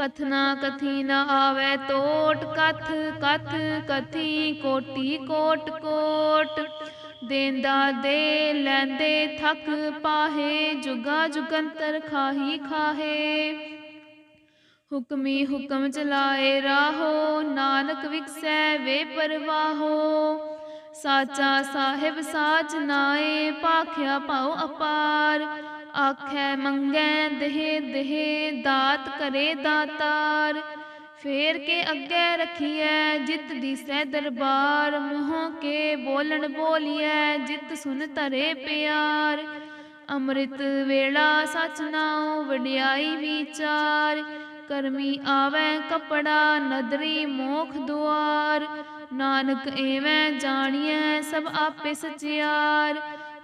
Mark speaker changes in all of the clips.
Speaker 1: ਕਥਨਾ ਕਥੀ ਨ ਆਵੇ ਟੋਟ ਕਥ ਕਥ ਕਥੀ ਕੋਟੀ ਕੋਟ ਕੋਟ। ਦੇਂਦਾ ਦੇ ਲੈਂਦੇ ਥਕ ਪਾਹੇ, ਜੁਗਾ ਜੁਗੰਤਰ ਖਾਹੀ ਖਾਹੇ। ਹੁਕਮੀ ਹੁਕਮ ਚਲਾਏ ਰਾਹੋ, ਨਾਨਕ ਵਿਕਸੈ ਵੇ ਪਰਵਾਹੋ। ਸਾਚਾ ਸਾਹਿਬ ਸਾਚ ਨਾਏ ਪਾਖਿਆ ਪਾਉ ਅਪਾਰ। ਆਖੈ ਮੰਗੈ, ਦੇਹ ਦੇਹ, ਦਾਤ ਕਰੇ ਦਾਤਾਰ। ਫੇਰ ਕੇ ਅੱਗੇ ਰਖੀਐ, ਜਿਤ ਦਿਸੈ ਦਰਬਾਰ। ਮੂੰਹ ਕੇ ਬੋਲਣ ਬੋਲੀਐ, ਜਿਤ ਸੁਨ ਧਰੇ ਪਿਆਰ। ਅੰਮ੍ਰਿਤ ਵੇਲਾ ਸਚ ਨਾਉ, ਵਡਿਆਈ ਵਿਚਾਰ। ਕਰਮੀ ਆਵੈ ਕਪੜਾ, ਨਦਰੀ ਮੋਖ ਦੁਆਰ। ਨਾਨਕ ਐਵੇਂ ਜਾਣੀਐ, ਸਭ ਆਪੇ ਸਚਿਆਰ।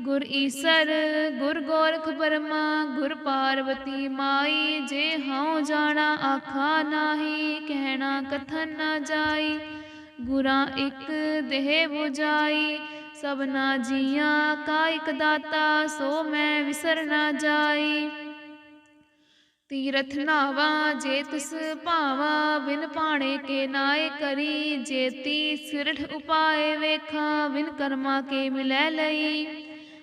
Speaker 1: ਗੁਰ ਈਸਰ, ਗੁਰ ਗੋਰਖ ਪਰਮਾ ਗੁਰ ਪਾਰਵਤੀ ਮਾਈ, ਜੇ ਹਉ ਜਾਣਾ ਆਖਾ ਨਾਹੀ, ਕਹਿਣਾ ਕਥਨ ਨਾ ਜਾਈ, ਗੁਰਾਂ ਇੱਕ ਦੇਹ 부ਜਾਈ ਸਭਨਾ ਜੀਆਂ ਕਾ ਇਕ ਦਾਤਾ, ਸੋ ਮੈਂ ਵਿਸਰ ਨਾ ਜਾਈ। ਤੀਰਥ ਨਾਵਾ ਜੇ ਤਿਸ ਭਾਵਾ, ਬਿਨ ਪਾਣੇ ਕੇ ਨਾਏ ਕਰੀ ਜੇਤੀ ਸਿਰਠ ਉਪਾਏ ਵੇਖਾਂ, ਬਿਨ ਕਰਮਾ ਕੇ ਮਿਲੈ ਲਈ।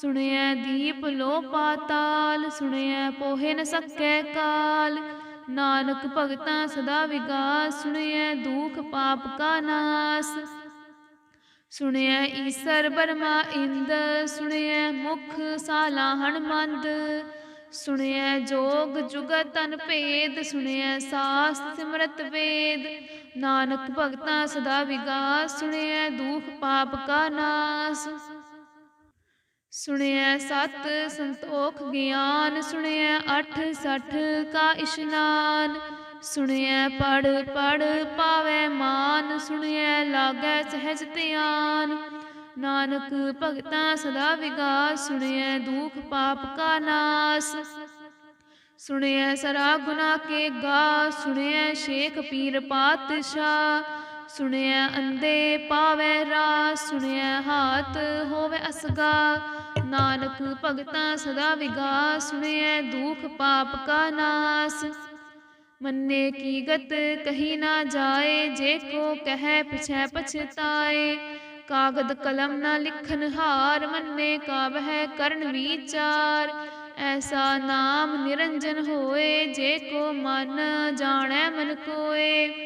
Speaker 1: ਸੁਣਿਆ ਦੀਪ ਲੋ ਪਾਤਾਲ ਸੁਣਿਆ ਪੋਹੇ ਨ ਸਕੈ ਕਾਲ। ਨਾਨਕ ਭਗਤਾਂ ਸਦਾ ਵਿਗਾਸ ਸੁਣਿਆ ਦੁਖ ਪਾਪ ਕਾ ਨਾਸ। ਸੁਣਿਆ ਈਸਰ ਬਰਮਾ ਇੰਦ ਸੁਣਿਆ ਮੁਖ ਸਾਲਾ ਹਣਮੰਦ ਸੁਣਿਐ ਜੋਗ ਜੁਗਤ ਤਨ ਭੇਦ, ਸੁਣਿਐ ਸਾਸ ਸਿਮਰਤ ਵੇਦ। ਨਾਨਕ ਭਗਤਾਂ ਸਦਾ ਵਿਗਾਸ, ਸੁਣਿਐ ਦੁਖ ਪਾਪ ਕਾ ਨਾਸ। ਸੁਣਿਐ ਸਤ ਸੰਤੋਖ ਗਿਆਨ, ਸੁਣਿਐ ਅਠ ਸਠ ਕਾ ਇਸ਼ਨਾਨ, ਸੁਣਿਐ ਪੜ ਪੜ ਪਾਵੈ ਮਾਨ, ਸੁਣਿਐ ਲਾਗੈ ਸਹਿਜ ਧਿਆਨ। ਨਾਨਕ ਭਗਤਾਂ ਸਦਾ ਵਿਗਾਸ, ਸੁਣਿਐ ਦੁਖ ਪਾਪ ਕਾ ਨਾਸ। ਸੁਣਿਐ ਸਰਾ ਗੁਨਾ ਕੇ ਗਾ ਸੁਣਿਐ ਸ਼ੇਖ ਪੀਰ ਪਾਤਸ਼ਾਹ। ਸੁਣਿਆ ਅੰਦੇ ਪਾਵੈ ਰਾਸ, ਸੁਣਿਆ ਹਾਥ ਹੋਵੇ ਅਸਗਾ। ਨਾਨਕ ਭਗਤਾਂ ਸਦਾ ਵਿਗਾ ਸੁਣਿਐ ਦੁਖ ਪਾਪ ਕਾ ਨਾਸ। ਮੰਨੇ ਕੀ ਗਤ ਕਹੀ ਨਾ ਜਾਏ, ਜੇ ਕੋ ਕਹੈ ਪਿਛੈ ਪਛਤਾਏ। ਕਾਗਦ ਕਲਮ ਨਾ ਲਿਖਨ ਹਾਰ, ਮੰਨੇ ਕਾਬਹਿ ਕਰਨ ਵਿਚਾਰ। ਐਸਾ ਨਾਮ ਨਿਰੰਜਨ ਹੋਏ, ਜੇ ਕੋ ਮਨ ਜਾਣੈ ਮਨ ਕੋਏ।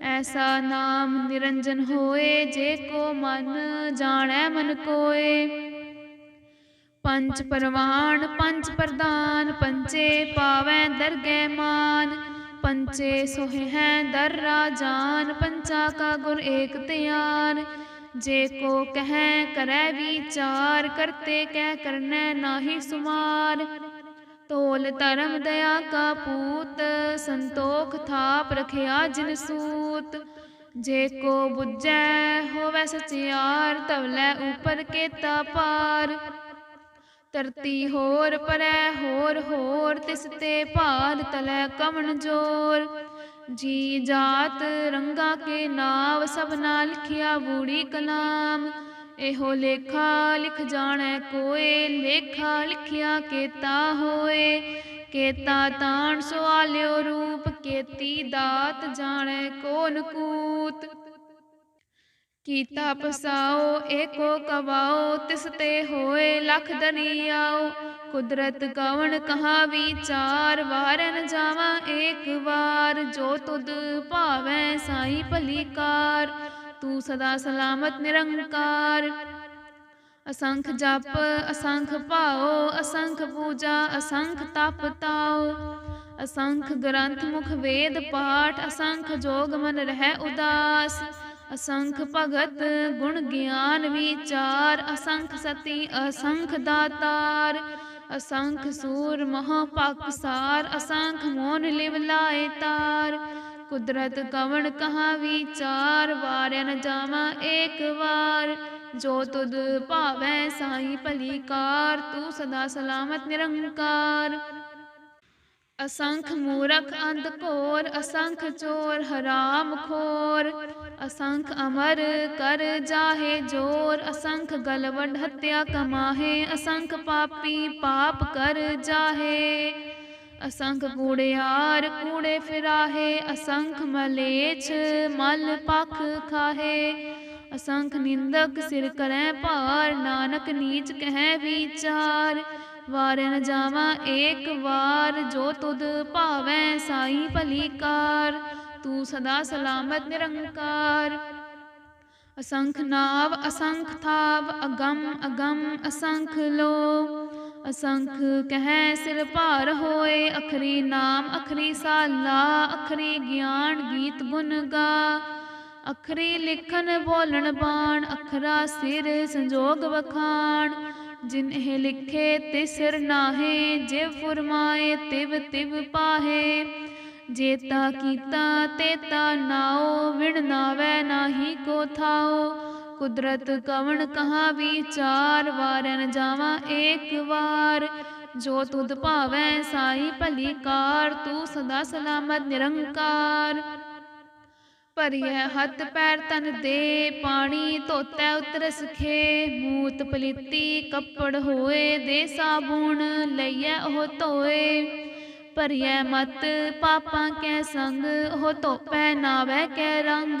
Speaker 1: ਐਸਾ ਨਾਮ ਨਿਰੰਜਨ ਹੋਏ, ਜੇ ਕੋ ਮਨ ਜਾਣੈ ਮਨ ਕੋਏ। ਪੰਚ ਪਰਵਾਨ ਪੰਚ ਪ੍ਰਦਾਨ ਪੰਚੇ ਪਾਵੈ ਦਰਗਹਿ ਮਾਨ। ਪੰਚੇ ਸੋਹਿ ਹੈ ਦਰ ਰਾਜਾਨ ਪੰਚਾ ਕਾ ਗੁਰ ਏਕ ਧਿਆਨ। ਜੇ ਕੋ ਕਹੈ ਕਰੈ ਵਿਚਾਰ, ਕਰਤੇ ਕਹਿ ਕਰਨੈ ਨਾਹੀ ਸੁਮਾਰ। ਤੋਲ ਧਰਮ ਦਇਆ ਕਾ ਪੂਤ, ਸੰਤੋਖ ਥਾਪ ਰਖਿਆ ਜਿਨ ਸੂਤ। ਜੇ ਕੋ ਬੁੱਝੈ ਹੋਵੈ ਸਚਿਆਰ ਤਵਲੇ ਉਪਰ ਕੇਤਾ ਪਾਰ। ਧਰਤੀ ਹੋਰ ਪਰੈ ਹੋਰ ਹੋਰ, ਤਿਸ ਤੇ ਭਾਰ ਤਲੈ ਕਵਣ ਜੋਰ। ਜੀ ਜਾਤ ਰੰਗਾ ਕੇ ਨਾਵ ਸਭਨਾ ਲਿਖਿਆ ਬੂੜੀ ਕਲਾਮ। ਇਹੋ ਲੇਖਾ ਲਿਖ ਜਾਣੈ ਕੋਏ, ਲੇਖਾ ਲਿਖਿਆ ਕੇਤਾ ਹੋਏ। ਕੇਤਾ ਤਾਣ ਸਵਾਲਿਓ ਰੂਪ, ਕੇਤੀ ਦਾਤ ਜਾਣੈ ਕੋਨ ਕੂਤ। ਕੀਤਾ ਪਸਾਓ, ਏਕੋ ਕਵਾਓ, ਤਿਸ ਤੇ ਹੋਏ ਲਖ ਦਨੀਆਓ। ਕੁਦਰਤ ਕਵਣ ਕਹਾ ਵਿਚਾਰ, ਵਾਰਨ ਜਾਵਾਂ ਏਕ ਵਾਰ। ਜੋ ਤੁਧ ਭਾਵੈ ਸਾਈ ਭਲੀ ਕਾਰ। ਤੂੰ ਸਦਾ ਸਲਾਮਤ ਨਿਰੰਕਾਰ। ਅਸੰਖ ਜਪ, ਅਸੰਖ ਭਾਓ ਅਸੰਖ ਪੂਜਾ, ਅਸੰਖ ਤਪ ਤਾਓ ਅਸੰਖ ਗ੍ਰੰਥ ਮੁਖ ਵੇਦ ਪਾਠ, ਅਸੰਖ ਜੋਗ ਮਨ ਰਹਿ ਉਦਾਸ। ਅਸੰਖ ਭਗਤ ਗੁਣ ਗਿਆਨ ਵਿਚਾਰ, ਅਸੰਖ ਸਤੀ ਅਸੰਖ ਦਾਤਾਰ। ਅਸੰਖ ਸੂਰ ਮਹਾ ਪਾਕਸਾਰ ਅਸੰਖ ਮੋਨ ਲਿਵ ਲਾਏ ਤਾਰ। ਕੁਦਰਤ ਕਵਣ ਕਹਾ ਵਿਚਾਰ, ਵਾਰਿਆ ਨ ਜਾਵਾਂ ਏਕ ਵਾਰ। ਜੋ ਤੁਧ ਭਾਵੈ ਸਾਈ ਭਲੀ ਕਾਰ, ਤੂੰ ਸਦਾ ਸਲਾਮਤ ਨਿਰੰਕਾਰ। ਅਸੰਖ ਮੂਰਖ ਅੰਧ ਘੋਰ, ਅਸੰਖ ਚੋਰ ਹਰਾਮ ਖੋਰ। ਅਸੰਖ ਅਮਰ ਕਰ ਜਾਹੇ ਜੋਰ, ਅਸੰਖ ਗਲਵੰਡ ਹੱਤਿਆ ਕਮਾਹੇ। ਅਸੰਖ ਪਾਪੀ ਪਾਪ ਕਰ ਜਾਹੇ। ਅਸੰਖ ਕੂੜਿਆਰ ਕੂੜੇ ਫਿਰਾਹੇ, ਅਸੰਖ ਮਲੇਛ, ਮਲ ਪਖ ਖਾਹੇ। ਅਸੰਖ ਨਿੰਦਕ ਸਿਰ ਕਰੈ ਭਾਰ, ਨਾਨਕ ਨੀਚ ਕਹਿ ਵਿਚਾਰ। ਵਾਰੇ ਨ ਜਾਵਾਂ ਏਕ ਵਾਰ, ਜੋ ਤੁਧ ਭਾਵੈ ਸਾਈ ਭਲੀ ਕਾਰ। ਤੂੰ ਸਦਾ ਸਲਾਮਤ ਨਿਰੰਕਾਰ। ਅਸੰਖ ਨਾਵ, ਅਸੰਖ ਥਾਵ, ਅਗੰਮ ਅਗੰਮ, ਅਸੰਖ ਲੋ ਅਸੰਖ ਕਹੈ ਸਿਰ ਭਾਰ ਹੋਏ, ਅਖਰੀ ਨਾਮ, ਅਖਰੀ ਸਾਲਾ, ਅਖਰੀ ਗਿਆਨ ਗੀਤ ਗੁਣ ਗਾ। ਅਖਰੀ ਲਿਖਨ ਬੋਲਣ ਬਾਣ, ਅਖਰਾ ਸਿਰ ਸੰਜੋਗ ਵਖਾਣ। ਜਿਨ ਇਹ ਲਿਖੇ ਤੇ ਸਿਰ ਨਾਹੇ ਜਿਵ ਫੁਰਮਾਏ ਤਿਵ ਤਿਵ ਪਾਹੇ। ਜੇਤਾ ਕੀਤਾ ਤੇ ਤਾ ਨਾਓ ਵਿਣ ਨਾਵੈ ਨਾਹੀ ਕੋ ਥਾਓ ਕੁਦਰਤ ਕਵਣ ਕਹਾ ਵਿਚਾਰ, ਵਾਰਨ ਜਾਵਾਂ ਏਕ ਵਾਰ। ਜੋ ਤੁਧ ਭਾਵੈ ਸਾਈ ਭਲੀ ਕਾਰ, ਤੂੰ ਸਦਾ ਸਲਾਮਤ ਨਿਰੰਕਾਰ। ਭਰੀਐ ਹੱਥ ਪੈਰ ਤਨ ਦੇ, ਪਾਣੀ ਧੋਤੈ ਉਤਰ ਸਖੇ। ਮੂਤ ਪਲੀਤੀ ਕੱਪੜ ਹੋਏ ਦੇ ਸਾਬੂਣ, ਲਈਐ ਉਹ ਧੋਏ। ਭਰੀਐ ਮਤ ਪਾਪਾਂ ਕੈ ਸੰਗ, ਉਹ ਧੋਪੈ ਨਾਵੈ ਕੈ ਰੰਗ।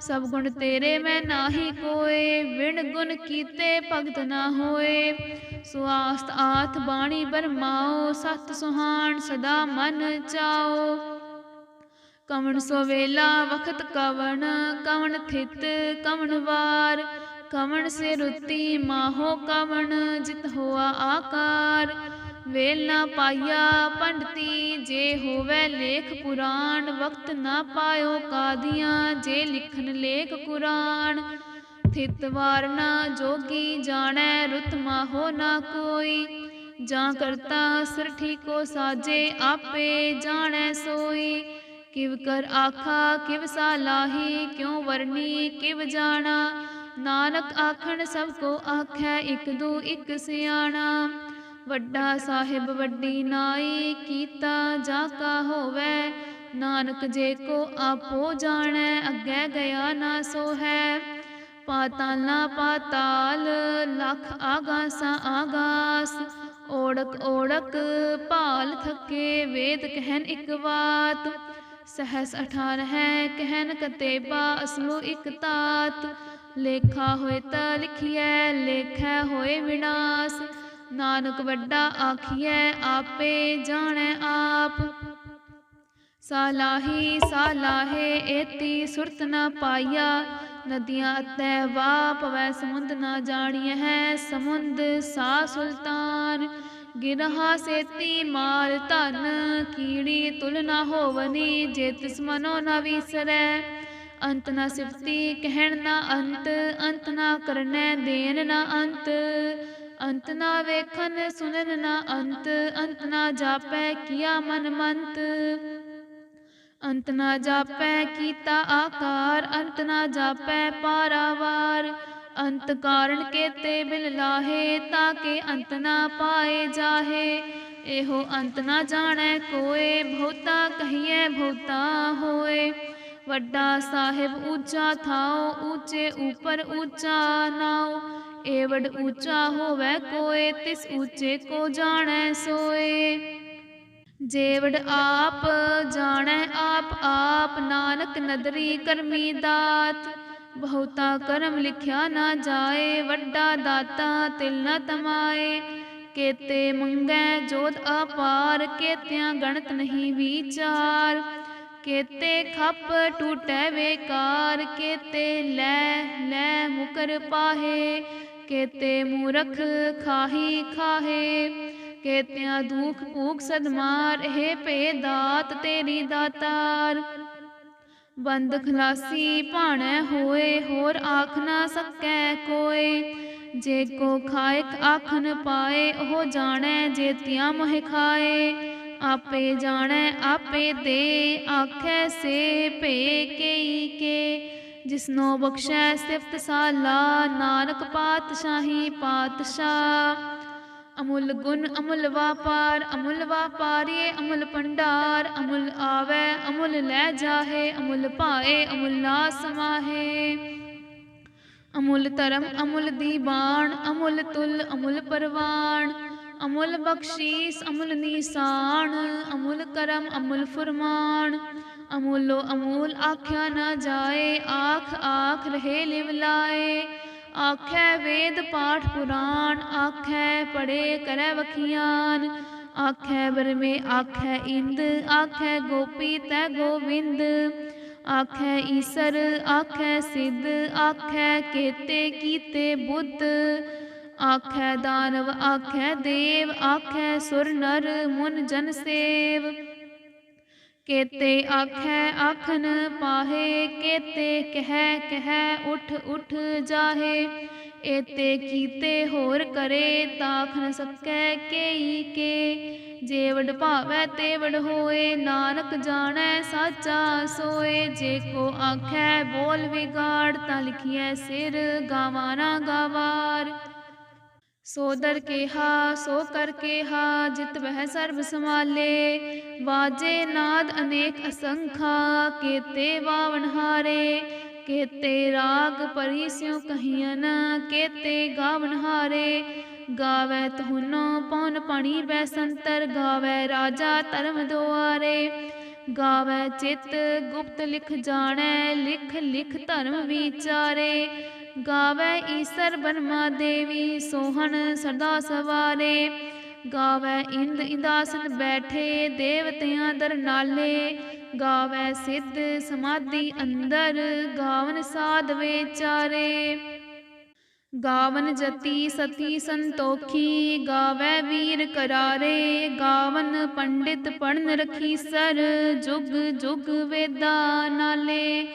Speaker 1: ਸਭ ਗੁਣ ਤੇਰੇ ਮੈਂ ਨਾਹੀ ਕੋਏ, ਵਿਣ ਗੁਣ ਕੀਤੇ ਭਗਤ ਨਾ ਹੋਏ। ਸੁਆਸਤ ਆਥ ਬਾਣੀ ਬਰਮਾਓ, ਸਤ ਸੁਹਾਣ ਸਦਾ ਮਨ ਚਾਓ। ਕਵਣ ਸੋ ਵੇਲਾ ਵਖਤ ਕਵਣ ਕਵਣ ਥਿਤ ਕਵਣ ਵਾਰ। ਕਵਣ ਸੇ ਰੁੱਤੀ ਮਾਹੋ ਕਵਣ, ਜਿਤ ਹੋਆ ਆਕਾਰ। ਵੇਲ ਨਾ ਪਾਇਆ ਪੰਡਤੀ, ਜੇ ਹੋਵੇ ਲੇਖ ਪੁਰਾਣ, ਵਕਤ ਨਾ ਪਾਇਓ ਕਾਦੀਆਂ, ਜੇ ਲਿਖਣ ਲੇਖ ਕੁਰਾਨ। ਥਿਤ ਵਾਰਨਾ ਜੋਗੀ ਜਾਣੈ ਰੁਤਮਾ ਹੋ ਨਾ ਕੋਈ। ਜਾਂ ਕਰਤਾ ਸਿਰ ਠੀਕੋ ਸਾਜੇ, ਆਪੇ ਜਾਣੈ ਸੋਈ। ਕਿਵ ਕਰ ਆਖਾ, ਕਿਵ ਸਾਲਾਹੀ ਕਿਉ ਵਰਨੀ ਕਿਵ ਜਾਣਾ। ਨਾਨਕ ਆਖਣ ਸਭ ਕੋ ਆਖੈ, ਇਕ ਦੂ ਇਕ ਸਿਆਣਾ। ਵੱਡਾ ਸਾਹਿਬ ਵੱਡੀ ਨਾਈ ਕੀਤਾ ਜਾ ਕਾ ਹੋਵੇ। ਨਾਨਕ ਜੇ ਕੋ ਆਪੋ ਜਾਣੈ, ਅੱਗੇ ਗਿਆ ਨਾ ਸੋ ਹੈ ਪਾਤਾਲਾ ਪਾਤਾਲ, ਲਖ ਆਗਾਸਾਂ ਆਗਾਸ। ਓੜਕ ਓੜਕ ਭਾਲ ਥਕੇ, ਵੇਦ ਕਹਿਨ ਇਕ ਬਾਤ ਸਹਸ ਅਠਾਰ ਹੈ ਕਹਿਨ ਕਤੇਬਾ, ਅਸਲੋ ਇਕ ਤਾਤ। ਲੇਖਾ ਹੋਏ ਤਾਂ ਲਿਖੀਐ, ਲੇਖੈ ਹੋਏ ਵਿਨਾਸ਼। ਨਾਨਕ ਵੱਡਾ ਆਖੀਐ, ਆਪੇ ਜਾਣੈ ਆਪ। ਸਾਲਾਹੀ ਸਾਲਾਹੇ ਏਤੀ ਸੁਰਤ ਨਾ ਪਾਈਆ, ਨਦੀਆਂ ਅਤੈ ਵਾ ਪਵੈ ਸਮੁੰਦ ਨਾ ਜਾਣੀਐ ਹੈ ਸਮੁੰਦ ਸਾ ਸੁਲਤਾਨ। ਗਿਰਹਾ ਸੇਤੀ ਮਾਲ ਧਨ, ਕੀੜੀ ਤੁਲ ਨਾ ਹੋਵਨੀ ਜੇ ਤਿਸ ਮਨੋ ਨਾ ਵਿਸਰੈ। ਅੰਤ ਨਾ ਸਿਫਤੀ, ਕਹਿਣ ਨਾ ਅੰਤ ਅੰਤ ਨਾ ਕਰਨੈ ਦੇਨ ਨਾ ਅੰਤ। ਅੰਤ ਨਾ ਵੇਖਨ ਸੁਨਨ ਨਾ ਅੰਤ ਅੰਤ ਨਾ ਜਾਪੈ ਕੀਆ ਮਨ ਮੰਤ। ਅੰਤ ਨਾ ਜਾਪੈ ਕੀਤਾ ਆਕਾਰ, ਅੰਤ ਨਾ ਜਾਪੈ ਪਾਰਾਵਾਰ। ਅੰਤ ਕਾਰਨ ਕੇਤੇ ਬਿਲ ਲਾਹੇ, ਤਾਂ ਕੇ ਅੰਤ ਨਾ ਪਾਏ ਜਾਹੇ। ਇਹੋ ਅੰਤ ਨਾ ਜਾਣੈ ਕੋਏ, ਬਹੁਤਾ ਕਹੀਐ ਬਹੁਤਾ ਹੋਏ। ਵੱਡਾ ਸਾਹਿਬ ਉੱਚਾ ਥਾਉ, ਉੱਚੇ ਉਪਰ ਉੱਚਾ ਨਾਉ। ਏਵਡ ਉੱਚਾ ਹੋਵੇ ਕੋਏ, ਤਿਸ ਉੱਚੇ ਕੋ ਜਾਣੈ ਸੋਏ। ਜੇਵੜ ਆਪ ਜਾਣੈ ਆਪ ਆਪ ਨਾਨਕ ਨਦਰੀ ਕਰਮੀ ਦਾਤ। ਬਹੁਤਾ ਕਰਮ ਲਿਖਿਆ ਨਾ ਜਾਏ, ਵੱਡਾ ਦਾਤਾ ਤਿਲ ਨਾ ਤਮਾਏ। ਕੇਤੇ ਮੰਗੈ ਜੋਤ ਅਪਾਰ, ਕੇਤਿਆਂ ਗਣਤ ਨਹੀਂ ਵਿਚਾਰ। ਕੇਤੇ ਖੱਪ ਟੂਟੈ ਵੇਕਾਰ, ਕੇਤੇ ਲੈ ਲੈ ਮੁਕਰ ਪਾਹੇ। ਕੇਤੇ ਮੂਰਖ ਖਾਹੀ ਖਾਹੇ, ਕੇਤਿਆਂ ਦੁਖ ਭੂਖ ਸਦਮਾਰ ਹੈ ਭੇ ਦਾਤ ਤੇਰੀ ਦਾਤਾਰ। ਬੰਦ ਖਲਾਸੀ ਭਾਣੈ ਹੋਏ, ਹੋਰ ਆਖ ਨਾ ਸਕੈ ਕੋਏ। ਜੇ ਕੋ ਖਾਇਕ ਆਖਨ ਪਾਏ, ਉਹ ਜਾਣੈ ਜੇਤਿਆਂ ਮੋਹਿ ਖਾਏ। ਆਪੇ ਜਾਣੈ, ਆਪੇ ਦੇ, ਆਖੈ ਸੇ ਭੇ ਕੇਈ ਕੇ। ਜਿਸਨੋ ਬਖਸ਼ੈ ਸਿਫਤ ਸਾਲਾ, ਨਾਨਕ ਪਾਤਸ਼ਾਹੀ ਪਾਤਸ਼ਾਹ। ਅਮੁੱਲ ਗੁਣ ਅਮੁੱਲ ਵਾਪਾਰ, ਅਮੁੱਲ ਵਾਪਾਰੀਏ ਅਮੁੱਲ ਭੰਡਾਰ, ਅਮੁੱਲ ਆਵੈ, ਅਮੁੱਲ ਲੈ ਜਾਹੇ, ਅਮੁੱਲ ਭਾਏ, ਅਮੁੱਲ ਨਾ ਸਮਾਹੇ। ਅਮੁੱਲ ਧਰਮ ਅਮੁੱਲ ਦੀਬਾਨ ਅਮੁੱਲ ਤੁਲ ਅਮੁੱਲ ਪਰਵਾਨ ਅਮੁੱਲ ਬਖਸ਼ੀਸ ਅਮੁੱਲ ਨੀਸਾਨ ਅਮੁੱਲ ਕਰਮ ਅਮੁੱਲ ਫਰਮਾਨ ਅਮੂਲੋ ਅਮੂਲ ਆਖਿਆ ਨਾ ਜਾਏ, ਆਖ ਆਖ ਰਹੇ ਲਿਵ ਲਾਏ। ਆਖੈ ਵੇਦ ਪਾਠ ਪੁਰਾਣ, ਆਖੈ ਪੜੇ ਕਰੈ ਵਖਿਆਨ। ਆਖੈ ਬਰਮੇ ਆਖੈ ਇੰਦ, ਆਖੈ ਗੋਪੀ ਤੈ ਗੋਵਿੰਦ। ਆਖੈ ਈਸਰ, ਆਖੈ ਸਿੱਧ, ਆਖੈ ਕੇਤੇ ਕੀਤੇ ਬੁੱਧ। ਆਖੈ ਦਾਨਵ, ਆਖੈ ਦੇਵ, ਆਖੈ ਸੁਰ ਨਰ, ਮੁਨ ਜਨ ਸੇਵ। ਕੇਤੇ ਆਖੈ ਆਖਨ ਪਾਹੇ, ਕੇਤੇ ਕਹਿ ਕਹਿ ਉਠ ਉਠ ਜਾਹੇ। ਏਤੇ ਕੀਤੇ ਹੋਰ ਕਰੇ ਤਾਖ ਨ ਸਕੈ ਕੇਈ ਕੇ। ਜੇਵੜ ਭਾਵੈ ਤੇਵੜ ਹੋਏ, ਨਾਨਕ ਜਾਣੈ ਸਾਚਾ ਸੋਏ। ਜੇ ਕੋ ਆਖੈ ਬੋਲ ਵਿਗਾੜ, ਤਾਂ ਲਿਖੀਐ ਸਿਰ ਗਾਵਾ ਨਾ ਗਾਵਾਰ। ਸੋ ਦਰ ਕੇਹਾ ਸੋ ਕਰ ਕੇਹਾ ਜਿਤ ਵਹਿ ਸਰਬ ਸਮਾਲੇ ਬਾਜੇ ਨਾਦ ਅਨੇਕ ਅਸੰਖਾ, ਕੇਤੇ ਬਾਵਨ ਹਾਰੇ। ਕੇਤੇ ਰਾਗ ਪਰੀ ਸਿਉ ਕਹੀਨ ਕੇਤੇ ਗਾਵਨ ਹਾਰੇ। ਗਾਵੈ ਤੁਹਨੋ ਪਉਨ ਪਣੀ ਬੈ ਸੰਤਰ, ਗਾਵੈ ਰਾਜਾ ਧਰਮ ਦੁਆਰੇ। ਗਾਵੈ ਚਿਤ ਗੁਪਤ ਲਿਖ ਜਾਣੈ, ਲਿਖ ਲਿਖ ਧਰਮ ਵਿਚਾਰੇ। ਗਾਵੈ ਈਸਰ ਬਰਮਾ ਦੇਵੀ ਸੋਹਣ ਸਦਾ ਸਵਾਰੇ। ਗਾਵੈ ਇੰਦ ਇੰਦਾਸਨ ਬੈਠੇ ਦੇਵਤਿਆਂ ਦਰ ਨਾਲੇ ਗਾਵੈ ਸਿੱਧ ਸਮਾਧੀ ਅੰਦਰ ਗਾਵਨ ਸਾਧ ਵਿਚਾਰੇ। ਗਾਵਨ ਜਤੀ ਸਤੀ ਸੰਤੋਖੀ, ਗਾਵੈ ਵੀਰ ਕਰਾਰੇ। ਗਾਵਨ ਪੰਡਿਤ ਪੜਨ ਰਖੀ ਸਰ, ਜੁਗ ਜੁਗ ਵੇਦਾ ਨਾਲੇ।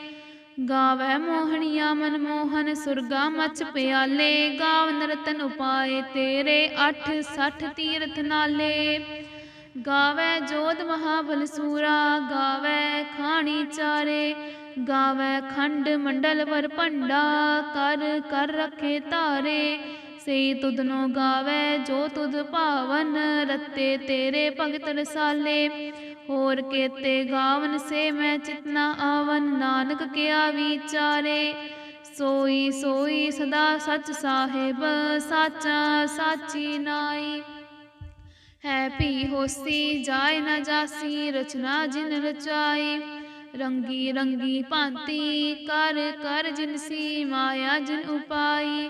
Speaker 1: ਗਾਵੈ ਮੋਹਣੀਆ ਮਨ ਮੋਹਨ ਸੁਰਗਾ ਮਚ ਪਿਆਲੇ, ਗਾਵ ਨਰਤਨ ਉਪਾਏ ਤੇਰੇ 8 60 ਤੀਰਥ ਨਾਲੇ। ਗਾਵੈ ਜੋਧ ਮਹਾਬਲ ਸੂਰਾ, ਗਾਵੈ ਖਾਣੀ ਚਾਰੇ। ਗਾਵੈ ਖੰਡ ਮੰਡਲ ਵਰ ਭੰਡਾ, ਕਰ ਕਰ ਰਖੇ ਧਾਰੇ। ਸੇ ਤੁਧਨੋ ਗਾਵੈ ਜੋ ਤੁਧ ਭਾਵਨ, ਰਤੇ ਤੇਰੇ ਭਗਤ ਰਸਾਲੇ। ਹੋਰ ਕੇਤੇ ਗਾਵਨ ਸੇ ਮੈਂ ਚਿਤਨਾ ਆਵਨ, ਨਾਨਕ ਕਿਆ ਵਿਚਾਰੇ? ਸੋਈ ਸੋਈ ਸਦਾ ਸਚ ਸਾਹਿਬ, ਸਾਚਾ ਸਾਚੀ ਨਾਈ। ਹੈ ਭੀ ਹੋਸੀ ਜਾਏ ਨਾ ਜਾਸੀ, ਰਚਨਾ ਜਿਨ ਰਚਾਈ। ਰੰਗੀ ਰੰਗੀ ਭਾਂਤੀ, ਕਰ ਕਰ ਜਿਨਸੀ ਮਾਇਆ ਜਿਨ ਉਪਾਈ।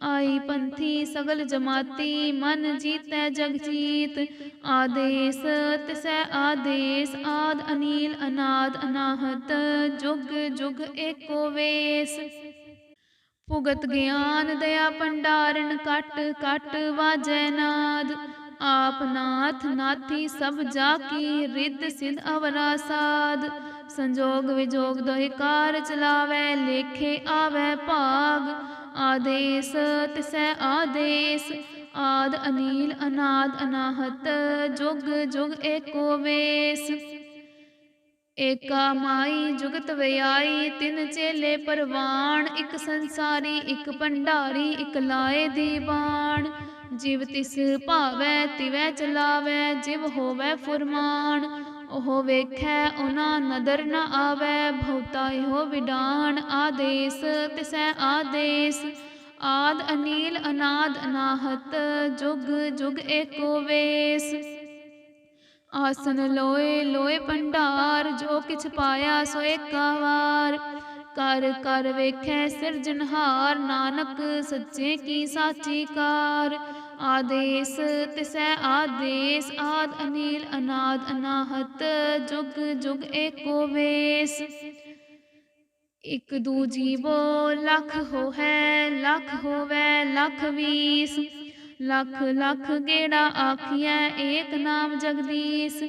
Speaker 1: ਆਈ ਪੰਥੀ ਸਗਲ ਜਮਾਤੀ, ਮਨ ਜੀਤੈ ਜਗ ਜੀਤ। ਆਦੇਸ, ਤਿਸੈ ਆਦੇਸ, ਆਦ ਅਨੀਲ ਅਨਾਦ ਅਨਾਹਤ, ਜੁਗ ਜੁਗ ਏਕੋ ਵੇਸ। ਭੁਗਤ ਗਿਆਨ ਦਇਆ ਭੰਡਾਰਨ ਕਟ ਕਟ ਵਾਜੈ ਨਾਦ। ਆਪ ਨਾਥ ਨਾਥੀ ਸਭ ਜਾ ਕੀ ਰਿੱਧ ਸਿਧ ਅਵਰਾ ਸਾਧ ਸੰਜੋਗ ਵਿਜੋਗ ਦੋਹਿ ਕਾਰ ਚਲਾਵੈ, ਲੇਖੇ ਆਵੈ ਭਾਗ। ਆਦੇਸ, ਤਿਸੈ ਆਦੇਸ, ਆਦ ਅਨੀਲ, ਅਨਾਦ, ਅਨਾਹਤ, ਜੁਗ ਜੁਗ ਏਕੋ ਵੇਸ। ਏਕਾ ਮਾਈ, ਜੁਗਤ ਵਿਆਈ ਤਿੰਨ ਚੇਲੇ ਪਰਵਾਣ, ਇੱਕ ਸੰਸਾਰੀ, ਇੱਕ ਭੰਡਾਰੀ, ਇੱਕ ਲਾਏ ਦੀ ਬਾਣ ਜਿਵ ਤਿਸ ਭਾਵੈ, ਤਿਵੈ ਚਲਾਵੈ, ਜਿਵ ਹੋਵੈ ਫੁਰਮਾਨ। ਉਹ ਵੇਖੈ ਉਹਨਾਂ ਨਦਰ ਨ ਆਵੈ ਭਉਤਾ ਇਹੋ ਵਿਡਾਨ ਆਦੇਸ, ਤਿਸੈ ਆਦੇਸ। ਆਦ ਅਨੀਲ ਅਨਾਦ ਅਨਾਹਤ, ਜੁਗ ਜੁਗ ਏਕੋ ਵੇਸ। ਆਸਨ ਲੋਏ ਲੋਏ ਭੰਡਾਰ, ਜੋ ਕਿਛ ਪਾਇਆ ਸੋ ਏਕਾ ਵਾਰ। ਕਰ ਕਰ ਵੇਖੈ ਸਿਰਜਨਹਾਰ ਨਾਨਕ ਸੱਚੇ ਕੀ ਸਾਚੀ ਕਾਰ। ਆਦੇਸ, ਤਿਸੈ ਆਦੇਸ, ਆਦ ਅਨੀਲ, ਅਨਾਦ ਅਨਾਹਤ, ਜੁਗ ਜੁਗ ਏਕੋ ਵੇਸ। ਇਕ ਦੂ ਜੀਵੋ, ਲੱਖ ਹੋਹੈ, ਲੱਖ ਹੋਵੈ, ਲੱਖ ਵੀਸ। ਲੱਖ ਲੱਖ ਗੇੜਾ ਆਖੀਐ, ਏਕ ਨਾਮ ਜਗਦੀਸ਼।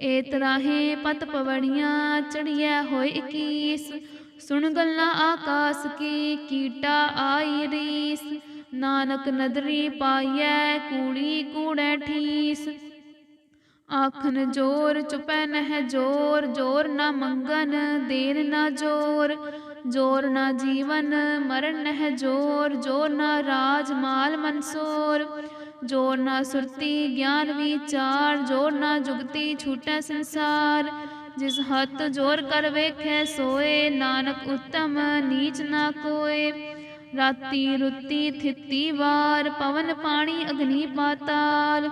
Speaker 1: ਏ ਤਰਾਹੇ ਪਤ ਪਵੜੀਆਂ ਚੜੀਐ ਹੋਏ 21 ਸੁਣ ਗੱਲਾਂ ਆਕਾਸ ਕੀ, ਕੀਟਾ ਆਈ ਰੀਸ। ਨਾਨਕ ਨਦਰੀ ਪਾਈਐ, ਕੂੜੀ ਕੂੜੈ ਠੀਸ। ਆਖਨ ਜੋਰ ਚੁਪੈ ਨਹਿ ਜੋਰ ਜੋਰ ਨਾ ਮੰਗਨ ਦੇਨ ਨਾ ਜੋਰ। ਜੋਰ ਨਾ ਜੀਵਨ, ਮਰਨ ਨਹਿ ਜੋਰ ਜੋਰ ਨਾ ਰਾਜ ਮਾਲ ਮਨਸੋਰ। ਜੋਰ ਨਾ ਸੁਰਤੀ ਗਿਆਨ ਵਿਚਾਰ, ਜੋਰ ਨਾ ਜੁਗਤੀ ਛੂਟੈ ਸੰਸਾਰ। ਜਿਸ ਹੱਥ ਜੋਰ ਕਰ ਵੇਖੈ ਸੋਏ, ਨਾਨਕ ਉਤਮ ਨੀਚ ਨਾ ਕੋਏ। ਰਾਤੀ ਰੁੱਤੀ ਥਿੱਤੀ ਵਾਰ, ਪਵਨ ਪਾਣੀ ਅਗਨੀ ਪਾਤਾਲ।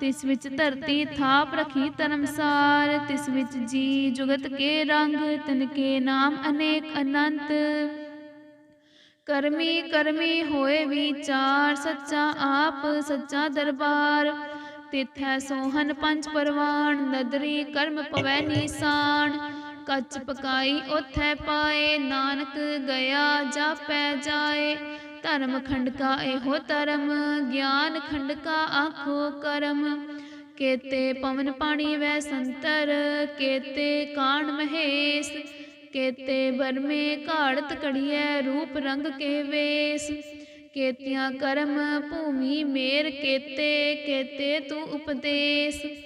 Speaker 1: ਤਿਸ ਵਿੱਚ ਧਰਤੀ ਥਾਪ ਰਖੀ ਧਰਮਸਾਰ, ਤਿਸ ਵਿੱਚ ਜੀ ਜੁਗਤ ਕੇ ਰੰਗ, ਤਿਨ ਕੇ ਨਾਮ ਅਨੇਕ ਅਨੰਤ। ਕਰਮੀ ਕਰਮੀ ਹੋਏ ਵਿਚਾਰ, ਸੱਚਾ ਆਪ, ਸੱਚਾ ਦਰਬਾਰ। ਤਿਥੈ ਸੋਹਨ ਪੰਜ ਪਰਵਾਨ ਨਦਰੀ ਕਰਮ ਪਵੈ ਨੀਸਾਨ। ਕੱਚ ਪਕਾਈ, ਉਥੈ ਪਾਏ। ਨਾਨਕ ਗਿਆ, ਜਾਪੈ ਜਾਏ। ਧਰਮ ਖੰਡ ਕਾ ਇਹੋ ਧਰਮ। ਗਿਆਨ ਖੰਡ ਕਾ ਆਖੋ ਕਰਮ। ਕੇਤੇ ਪਵਨ ਪਾਣੀ ਵੈ ਸੰਤਰ। ਕੇਤੇ ਕਾਣ ਮਹੇਸ਼। ਕੇਤੇ ਬਰਮੇ ਘਾੜਤ ਕੜੀਐ ਰੂਪ ਰੰਗ ਕੇ ਵੇਸ। ਕੇਤਿਆਂ ਕਰਮ, ਭੂਮੀ ਮੇਰ ਕੇਤੇ। ਕੇਤੇ ਤੂੰ ਉਪਦੇਸ਼।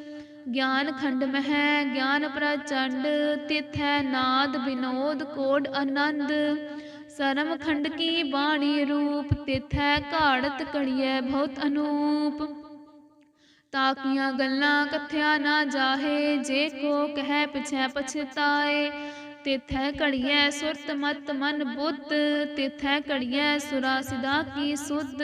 Speaker 1: ਗਿਆਨ ਖੰਡ ਮਹਿ, ਗਿਆਨ ਪ੍ਰਚੰਡ, ਤਿਥੈ ਨਾਦ ਬਿਨੋਦ ਕੋਡ ਆਨੰਦ। ਸਰਮ ਖੰਡ ਕੀ ਬਾਣੀ ਰੂਪ, ਤਿਥੈ ਘਾੜਤ ਕੜੀਐ ਬਹੁਤ ਅਨੂਪ। ਤਾਕੀਆਂ ਗੱਲਾਂ ਕਥਿਆ ਨਾ ਜਾਹੇ, ਜੇ ਕੋ ਕਹਿ ਪਿਛੈ ਪਛਤਾਏ। ਤਿਥੈ ਘੜੀਐ ਸੁਰਤ ਮਤ ਮਨ ਬੁੱਤ ਤਿਥੈ ਘੜੀਐ ਸੁਰਾ ਸਿਦਾ ਕੀ ਸੁਧ।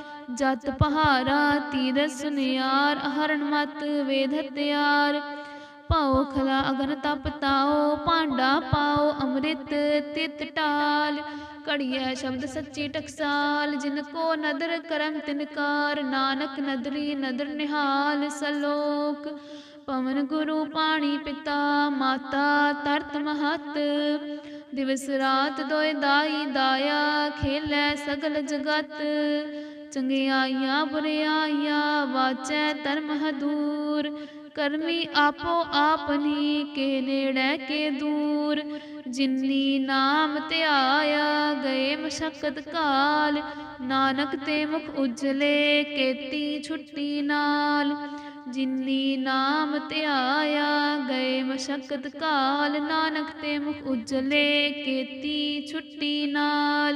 Speaker 1: ਜਤ ਪਹਾਰਾ ਤੀਰ ਸੁਨਿਆਰ ਹਰਨ ਮਤ ਵੇਦ ਹਤਿਆਰ ਪਾਉ ਖਲਾ ਅਗਨ ਤਪ ਤਾਓ ਭਾਂਡਾ ਪਾਓ ਅੰਮ੍ਰਿਤ ਤਿਤ ਟਾਲ। ਕੜੀਐ ਸ਼ਬਦ ਸੱਚੀ ਟਕਸਾਲ, ਜਿਨ ਕੋ ਨਦਰ ਕਰਮ ਤਿਨਕਾਰ ਨਾਨਕ ਨਦਰੀ ਨਦਰ ਨਿਹਾਲ ਸਲੋਕ। ਪਵਨ ਗੁਰੂ ਪਾਣੀ ਪਿਤਾ, ਮਾਤਾ ਤਰਤ ਮਹਤ। ਦਿਵਸ ਰਾਤ ਦੋਇ ਦਾਈ ਦਾਇਆ, ਖੇਲੇ ਸਗਲ ਜਗਤ। ਚੰਗਿਆਈਆਂ ਬੁਰਿਆਈਆਂ ਵਾਚੈ ਧਰਮ ਹਦੂਰ। ਕਰਮੀ ਆਪੋ ਆਪਨੀ ਕੇ ਨੇੜੇ ਕੇ ਦੂਰ। ਜਿਨੀ ਨਾਮ ਧਿਆਇਆ ਗਏ ਮਸ਼ਕਤ ਕਾਲ। ਨਾਨਕ ਤੇ ਮੁਖ ਉਜਲੇ, ਕੇਤੀ ਛੁੱਟੀ ਨਾਲ। ਜਿਨੀ ਨਾਮ ਧਿਆਇਆ ਗਏ ਮਸ਼ਕਤ ਕਾਲ। ਨਾਨਕ ਤੇ ਮੁਖ ਉਜਲੇ, ਕੇਤੀ ਛੁੱਟੀ ਨਾਲ।